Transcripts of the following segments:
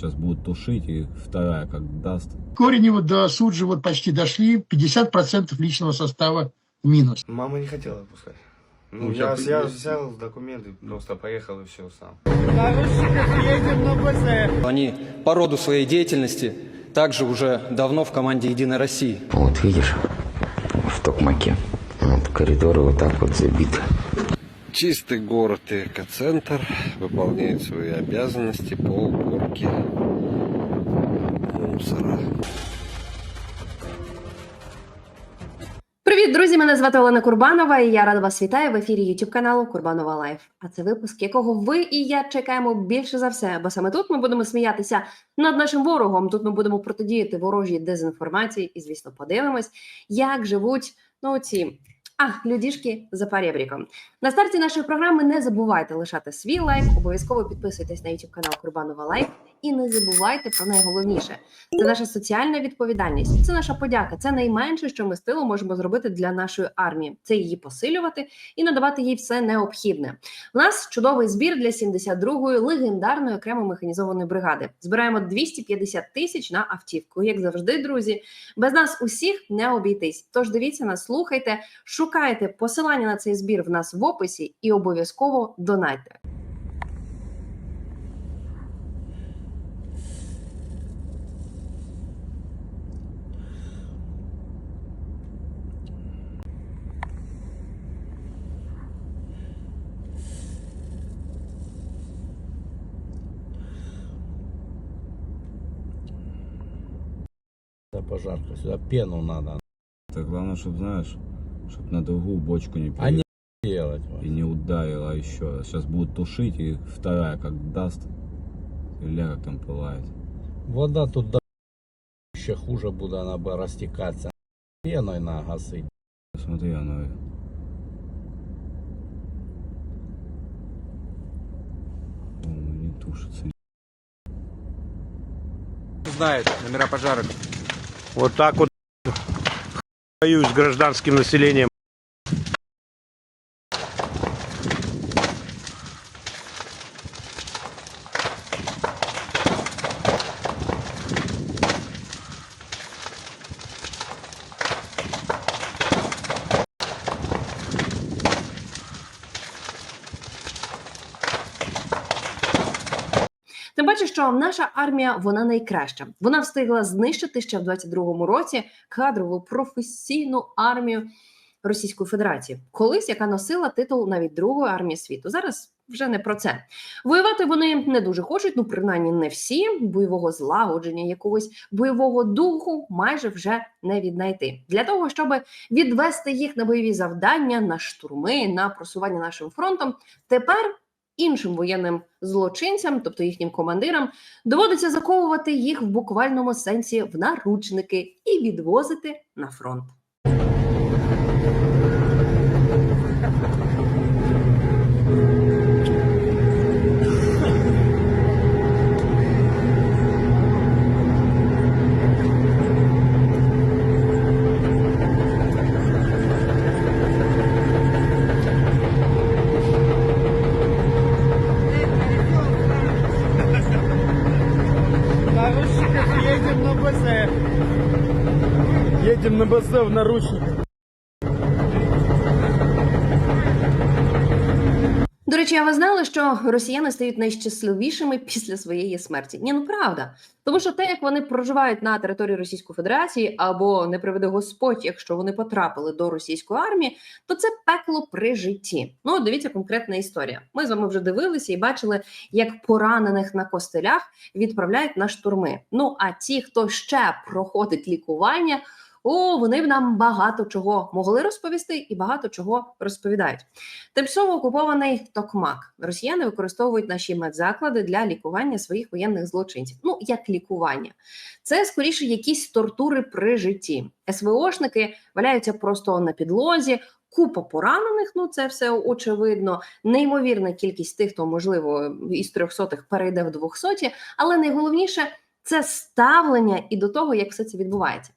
сейчас будут тушить, и вторая как даст. Коренева до Суджи вот почти дошли, 50% личного состава минус. Мама не хотела пускать. Ну, Ну, я, я- я взял документы, просто поехал и все сам. Они по роду своей деятельности также уже давно в команде «Единой России». Вот видишь, в Токмаке. Вот коридоры вот так вот забиты. Чистый город и экоцентр выполняет свои обязанности по уборке мусора. Привіт, друзі! Мене звати Олена Курбанова, і я рада вас вітаю в ефірі YouTube каналу Курбанова Лайф. А це випуск, якого ви і я чекаємо більше за все. Бо саме тут ми будемо сміятися над нашим ворогом. Тут ми будемо протидіяти ворожій дезінформації, і звісно, подивимось, як живуть ну ці. А, людішки за перебріком. На старті нашої програми не забувайте лишати свій лайк, обов'язково підписуйтесь на YouTube канал Курбанова Лайф і не забувайте про найголовніше. Це наша соціальна відповідальність, це наша подяка. Це найменше, що ми з тилу можемо зробити для нашої армії. Це її посилювати і надавати їй все необхідне. У нас чудовий збір для 72-ї легендарної окремо механізованої бригади. Збираємо 250 тисяч на автівку. Як завжди, друзі, без нас усіх не обійтись. Тож дивіться нас, слухайте, шукайте посилання на цей збір в нас в описі і обов'язково донайте. Пожарка, сюда пену надо. Так главное, чтобы, знаешь, чтобы на другую бочку не А не делать. и не ударила еще. Сейчас будут тушить, и вторая как даст. Или как там пылает. Вода тут да, еще хуже будет, она бы растекаться. Пеной нагасить. Смотри, оно... Не тушится. знает номера пожарок. Вот так вот боюсь с гражданским населением. Що наша армія вона найкраща. Вона встигла знищити ще в 22-му році кадрову професійну армію Російської Федерації, колись яка носила титул навіть другої армії світу. Зараз вже не про це. Воювати вони не дуже хочуть, ну принаймні не всі. Бойового злагодження, якогось бойового духу майже вже не віднайти. Для того щоб відвести їх на бойові завдання, на штурми, на просування нашим фронтом, тепер іншим воєнним злочинцям, тобто їхнім командирам, доводиться заковувати їх в буквальному сенсі в наручники і відвозити на фронт. На в наручниках. До речі, а ви знали, що росіяни стають найщасливішими після своєї смерті? Ні, ну правда. Тому що те, як вони проживають на території Російської Федерації, або не приведе Господь, якщо вони потрапили до російської армії, то це пекло при житті. Ну, дивіться, конкретна історія. Ми з вами вже дивилися і бачили, як поранених на костелях відправляють на штурми. Ну а ті, хто ще проходить лікування. О, вони б нам багато чого могли розповісти і багато чого розповідають. Тимчасово окупований Токмак. Росіяни використовують наші медзаклади для лікування своїх воєнних злочинців. Ну як лікування, це скоріше якісь тортури при житті. СВОшники валяються просто на підлозі. Купа поранених, ну це все очевидно. Неймовірна кількість тих, хто можливо із трьохсотих перейде в двохсоті. Але найголовніше це ставлення і до того, як все це відбувається.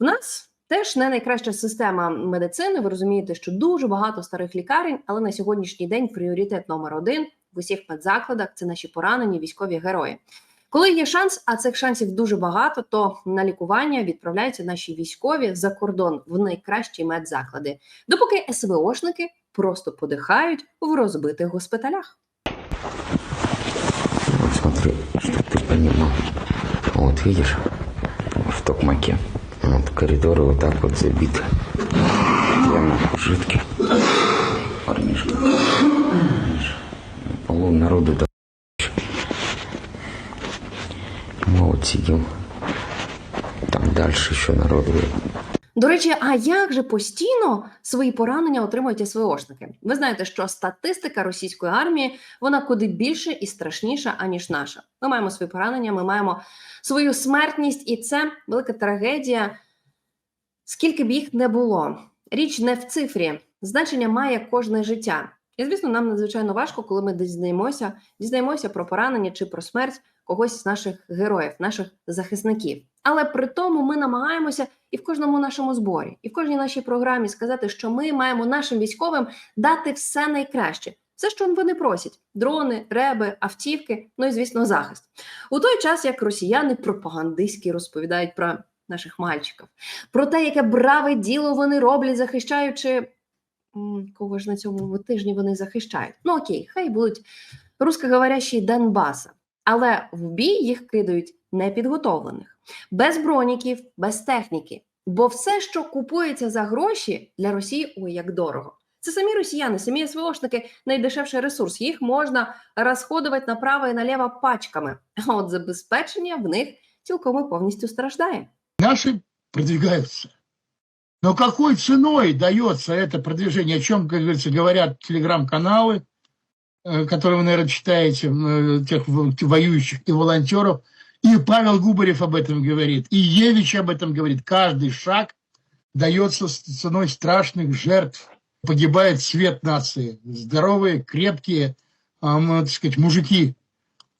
В нас теж не найкраща система медицини. Ви розумієте, що дуже багато старих лікарень, але на сьогоднішній день пріоритет номер один в усіх медзакладах це наші поранені військові герої. Коли є шанс, а цих шансів дуже багато, то на лікування відправляються наші військові за кордон в найкращі медзаклади, допоки СВОшники просто подихають в розбитих госпіталях. Смотри, чтоб ты понимал. Вот видишь, в Токмаке. Вот коридоры вот так вот забиты. Прямо жидкий. Парнишка. На полу народу до Мы вот сидим. Там дальше еще народу. До речі, а як же постійно свої поранення отримують СВОшники? Ви знаєте, що статистика російської армії вона куди більше і страшніша, аніж наша. Ми маємо свої поранення, ми маємо свою смертність, і це велика трагедія. Скільки б їх не було, річ не в цифрі, значення має кожне життя. І звісно, нам надзвичайно важко, коли ми дізнаємося, дізнаємося про поранення чи про смерть когось з наших героїв, наших захисників. Але при тому ми намагаємося і в кожному нашому зборі, і в кожній нашій програмі сказати, що ми маємо нашим військовим дати все найкраще. Все, що вони просять: дрони, реби, автівки, ну і звісно, захист. У той час, як росіяни пропагандистськи розповідають про наших мальчиків, про те, яке браве діло вони роблять, захищаючи кого ж на цьому тижні вони захищають. Ну окей, хай будуть русскоговорящі Донбаса, але в бій їх кидають непідготовлених, без броніків, без техніки. Бо все, що купується за гроші для Росії, ой, як дорого. Це самі росіяни, самі СВОшники найдешевший ресурс. Їх можна розходувати направо і наліво пачками. А от забезпечення в них цілком і повністю страждає. Наши продвигаются. Но какой ценой дается это продвижение? О чем, как говорится, говорят телеграм-каналы, э, которые вы, наверное, читаете, э, тех в- воюющих и волонтеров. И Павел Губарев об этом говорит, и Евич об этом говорит. Каждый шаг дается ценой страшных жертв. Погибает цвет нации. Здоровые, крепкие, м, так сказать, мужики,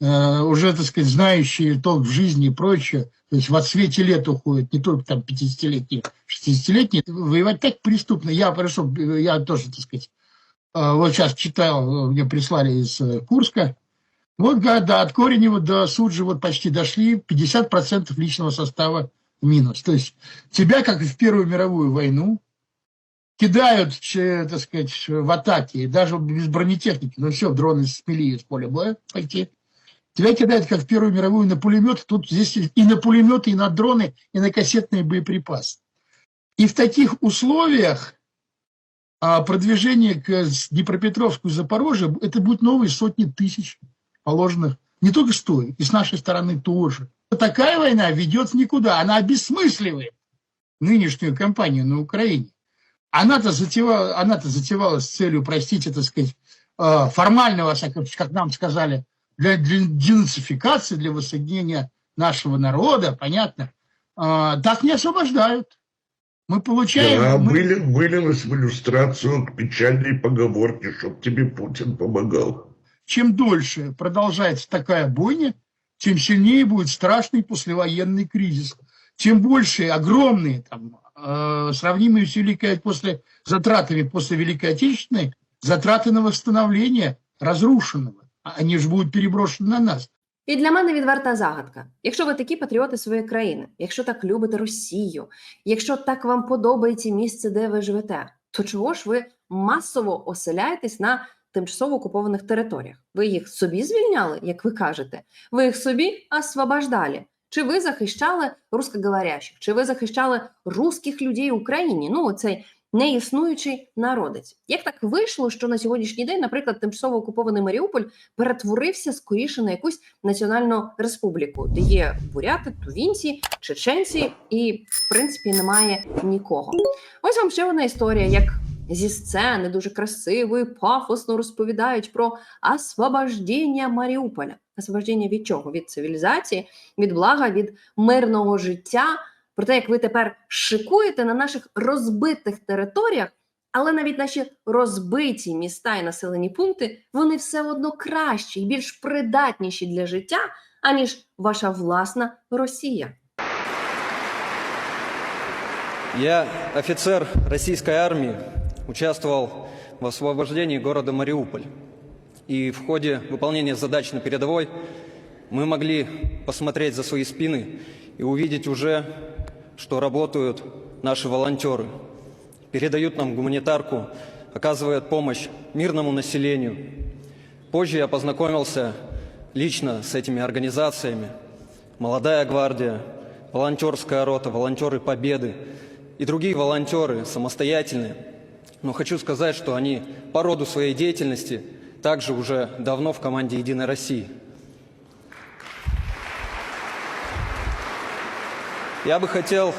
э, уже, так сказать, знающие толк в жизни и прочее, то есть в отсвете лет уходят, не только там 50-летние, 60-летние. Воевать так преступно. Я прошу, я тоже, так сказать, э, вот сейчас читал, э, мне прислали из э, Курска. Вот, да, от Коренева до Суджи вот почти дошли, 50% личного состава минус. То есть тебя, как и в Первую мировую войну, кидают, так сказать, в атаке, даже без бронетехники. Ну все, дроны смели из поля боя пойти. Тебя кидают, как в Первую мировую, на пулемет. Тут здесь и на пулеметы, и на дроны, и на кассетные боеприпасы. И в таких условиях а, продвижение к Днепропетровску и Запорожью, это будут новые сотни тысяч положенных. Не только с той, и с нашей стороны тоже. Такая война ведет никуда. Она обесмысливает нынешнюю кампанию на Украине. Она-то затевала, она-то затевалась с целью, простите, так сказать, э, формального, как нам сказали, для, для денацификации, для воссоединения нашего народа, понятно, А, так не освобождают. Мы получаем... Да, мы- вылилось в иллюстрацию к печальной поговорке, чтоб тебе Путин помогал. чем дольше продолжается такая бойня, тем сильнее будет страшный послевоенный кризис. Тем больше огромные, там, э, сравнимые с Великой, после затратами после Великой Отечественной, затраты на восстановление разрушенного. А Они же будут переброшены на нас. І для мене відверта загадка. Якщо ви такі патріоти своєї країни, якщо так любите Росію, якщо так вам подобається місце, де ви живете, то чого ж ви масово оселяєтесь на тимчасово окупованих територіях? Ви їх собі звільняли, як ви кажете? Ви їх собі освобождали? Чи ви захищали русскоговорящих? Чи ви захищали русських людей в Україні? Ну, цей неіснуючий народець. Як так вийшло, що на сьогоднішній день, наприклад, тимчасово окупований Маріуполь перетворився скоріше на якусь національну республіку, де є буряти, тувінці, чеченці, і в принципі немає нікого. Ось вам ще одна історія, як зі сцени дуже красиво і пафосно розповідають про освобождення Маріуполя. Освобождення від чого? Від цивілізації, від блага, від мирного життя. Про те, як ви тепер шикуєте на наших розбитих територіях, але навіть наші розбиті міста і населені пункти вони все одно кращі і більш придатніші для життя, аніж ваша власна Росія. Я, офицер российской армии, участвовал в освобождении города Мариуполь. И в ходе выполнения задач на передовой мы могли посмотреть за свои спины и увидеть уже, что работают наши волонтеры, передают нам гуманитарку, оказывают помощь мирному населению. Позже я познакомился лично с этими организациями. Молодая гвардия, волонтерская рота, волонтеры Победы и другие волонтеры самостоятельные. Но хочу сказать, что они по роду своей деятельности также уже давно в команде «Единой России». Я бы хотел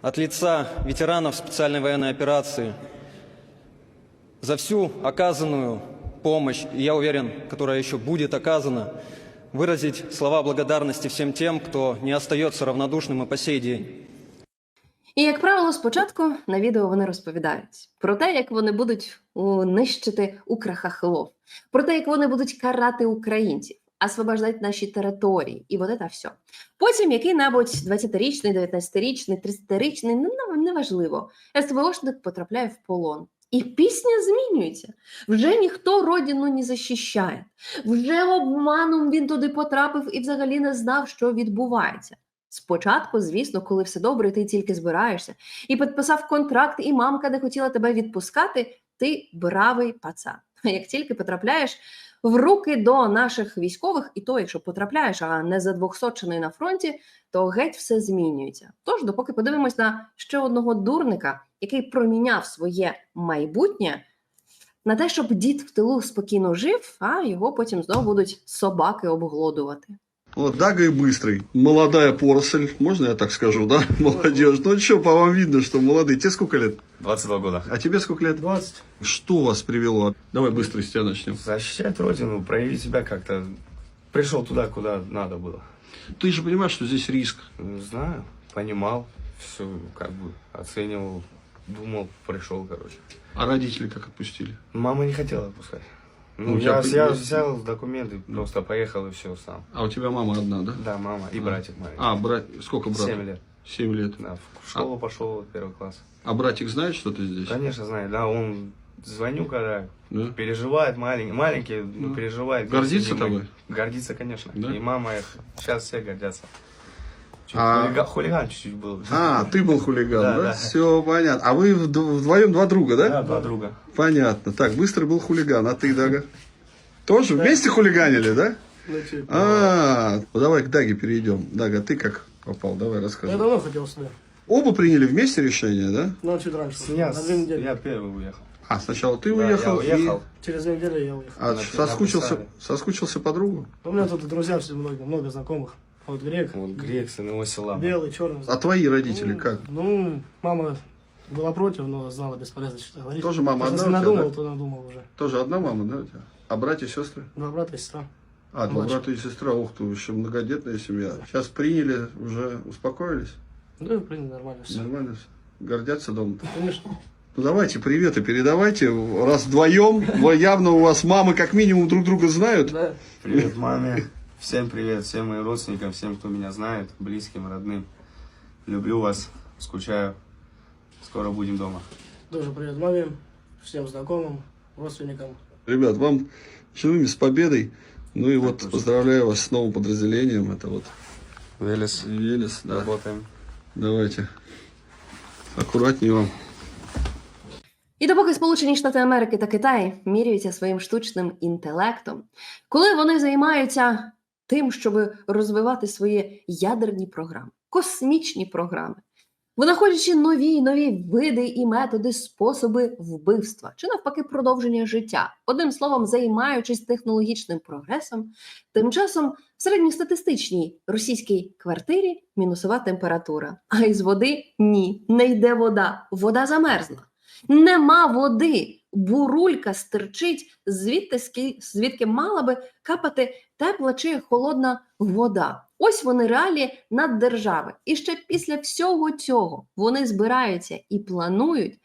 от лица ветеранов специальной военной операции за всю оказанную помощь, и я уверен, которая еще будет оказана, выразить слова благодарности всем тем, кто не остается равнодушным и по сей день. І як правило, спочатку на відео вони розповідають про те, як вони будуть нищити украхахлов, про те, як вони будуть карати українців, освобождати наші території, і от це все. Потім який-небудь 20-річний, 19-річний, 30-річний, ну, ну, неважливо, СВОшник потрапляє в полон. І пісня змінюється. Вже ніхто родину не захищає. Вже обманом він туди потрапив і взагалі не знав, що відбувається. Спочатку, звісно, коли все добре, ти тільки збираєшся і підписав контракт, і мамка не хотіла тебе відпускати, ти бравий пацан. А як тільки потрапляєш в руки до наших військових, і то, якщо потрапляєш, а не за двохсотчиною на фронті, то геть все змінюється. Тож, допоки подивимось на ще одного дурника, який проміняв своє майбутнє на те, щоб дід в тилу спокійно жив, а його потім знову будуть собаки обглодувати. Вот Дага и Быстрый. Молодая поросль, можно я так скажу, да? Молодежь. Ну что, по вам видно, что молодые. Тебе сколько лет? 22 года. А тебе сколько лет? 20. Что вас привело? Давай быстро с тебя начнем. Защищать родину, проявить себя как-то. Пришел туда, куда надо было. Ты же понимаешь, что здесь риск. Знаю, понимал, все как бы оценивал, думал, пришел, короче. А родители как отпустили? Мама не хотела отпускать. Ну, Ну, я, я- взял документы, просто поехал и все сам. А у тебя мама одна, да? Да, мама и А. братик маленький. А, брат, сколько брату? Семь лет. Семь лет. Да, в школу пошел, первый класс. А братик знает, что ты здесь? Конечно, знает, да, он звоню, когда Да? переживает, маленький, маленький, ну, Ну. переживает. Гордится тобой? Гордится, конечно. Да? И мама их, сейчас все гордятся. Чуть А- хулига- хулиган чуть-чуть был. А, ты был хулиган, да? Да, да. Все понятно. А вы вд- вдвоем два друга, да? Да, два друга. Понятно. Так, Быстрый был хулиган, а ты, Дага? Тоже вместе хулиганили, да? А, ну давай к Даге перейдем. Дага, ты как попал? Давай рассказывай. давно хотел сюда, Оба приняли вместе решение, да? но чуть раньше. Я, я первый уехал. А, сначала ты Да, уехал, я уехал. и... Через две недели я уехал. А соскучился, соскучился по другу? У меня тут друзья все много, много знакомых. Вот грек, Вот грек, сын его села. белый, черный. А твои родители как? Ну, мама была против, но знала бесполезно что говорить. Тоже мама Если одна тебя, надумал, да? то надумал уже. Тоже одна мама, да, у тебя? А братья и сестры? Два брата и сестра. А, два брата и сестра, ух ты, еще многодетная семья. Сейчас приняли, уже успокоились? Ну, в принципе, нормально все. Нормально все? Гордятся дома Конечно. Ну давайте приветы передавайте, раз вдвоем, во- явно у вас мамы как минимум друг друга знают. Да. Привет маме. Всем привет, всем моим родственникам, всем, кто меня знает, близким, родным. Люблю вас, скучаю. Скоро будем дома. Тоже привет маме, всем знакомым, родственникам. Ребят, вам живыми с победой. Ну и вот точно. поздравляю вас с новым подразделением. Это вот Велес, Велес, да. работаем. Давайте. Аккуратнее вам. І допоки Сполучені Штати Америки та Китай міряються своїм штучним інтелектом, коли вони займаються тим, щоб розвивати свої ядерні програми, космічні програми, винаходячи нові й нові види і методи, способи вбивства чи навпаки продовження життя, одним словом, займаючись технологічним прогресом, тим часом в середньостатистичній російській квартирі мінусова температура, а із води ні, не йде вода, вода замерзла. Нема води. Бурулька стирчить звідти, звідки мала би капати тепла чи холодна вода. Ось вони реалії наддержави. І ще після всього цього вони збираються і планують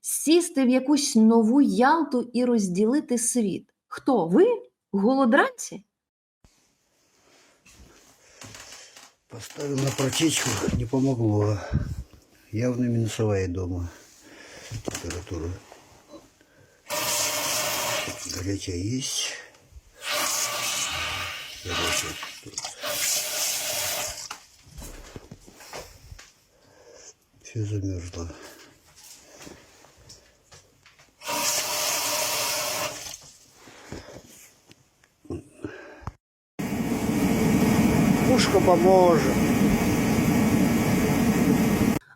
сісти в якусь нову Ялту і розділити світ. Хто ви? Голодранці? Поставил на протечку, не помогло. Явно минусовая дома температура. Горячая есть. Все замерзло. Пушка поможет.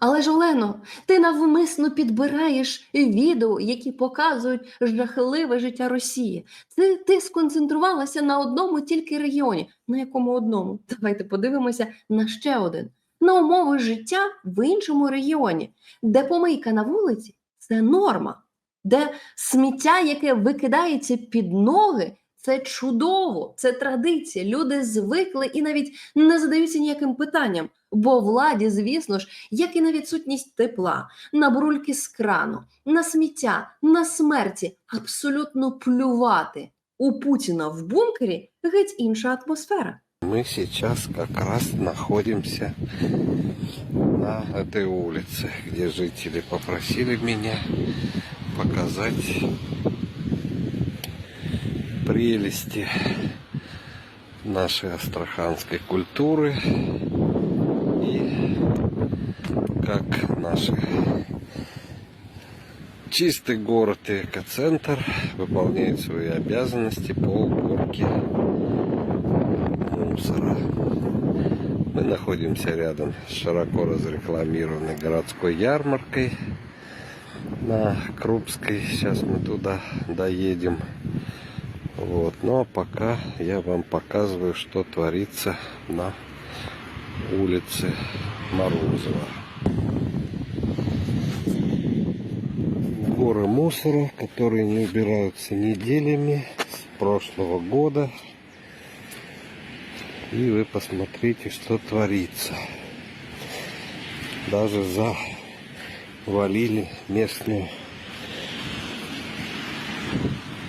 Але ж Олено, ти навмисно підбираєш відео, які показують жахливе життя Росії. Це ти сконцентрувалася на одному тільки регіоні. На якому одному? Давайте подивимося на ще один. На умови життя в іншому регіоні, де помийка на вулиці це норма, де сміття, яке викидається під ноги, це чудово, це традиція. Люди звикли і навіть не задаються ніяким питанням. Бо владі, звісно ж, як і на відсутність тепла, на брульки з крану, на сміття, на смерті, абсолютно плювати. У Путіна в бункері геть інша атмосфера. Мы сейчас как раз находимся на этой улице, где жители попросили меня показать прелести нашей астраханской культуры и как наши чистый город и экоцентр выполняет свои обязанности по уборке мусора. Мы находимся рядом с широко разрекламированной городской ярмаркой на Крупской. Сейчас мы туда доедем. Вот. Но пока я вам показываю, что творится на улице Морозова. Горы мусора, которые не убираются неделями с прошлого года. И вы посмотрите, что творится. Даже завалили местную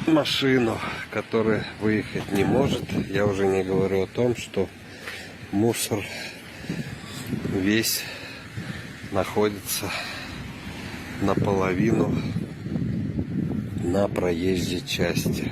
машину, которая выехать не может. Я уже не говорю о том, что мусор весь находится наполовину на проезжей части.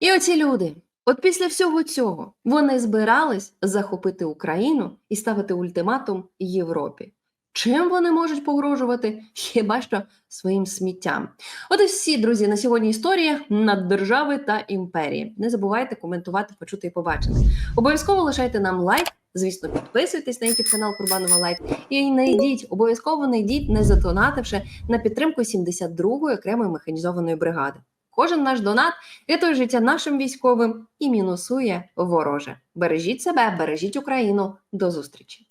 І оці люди, от після всього цього, вони збирались захопити Україну і ставити ультиматум Європі. Чим вони можуть погрожувати? Хіба що своїм сміттям. От і всі, друзі, на сьогодні історія наддержави та імперії. Не забувайте коментувати, почути і побачити. Обов'язково лишайте нам лайк. Звісно, підписуйтесь на YouTube канал Курбанова Лайф і не йдіть, обов'язково не йдіть, не затонативши на підтримку 72-ї окремої механізованої бригади. Кожен наш донат рятує життя нашим військовим і мінусує вороже. Бережіть себе, бережіть Україну. До зустрічі!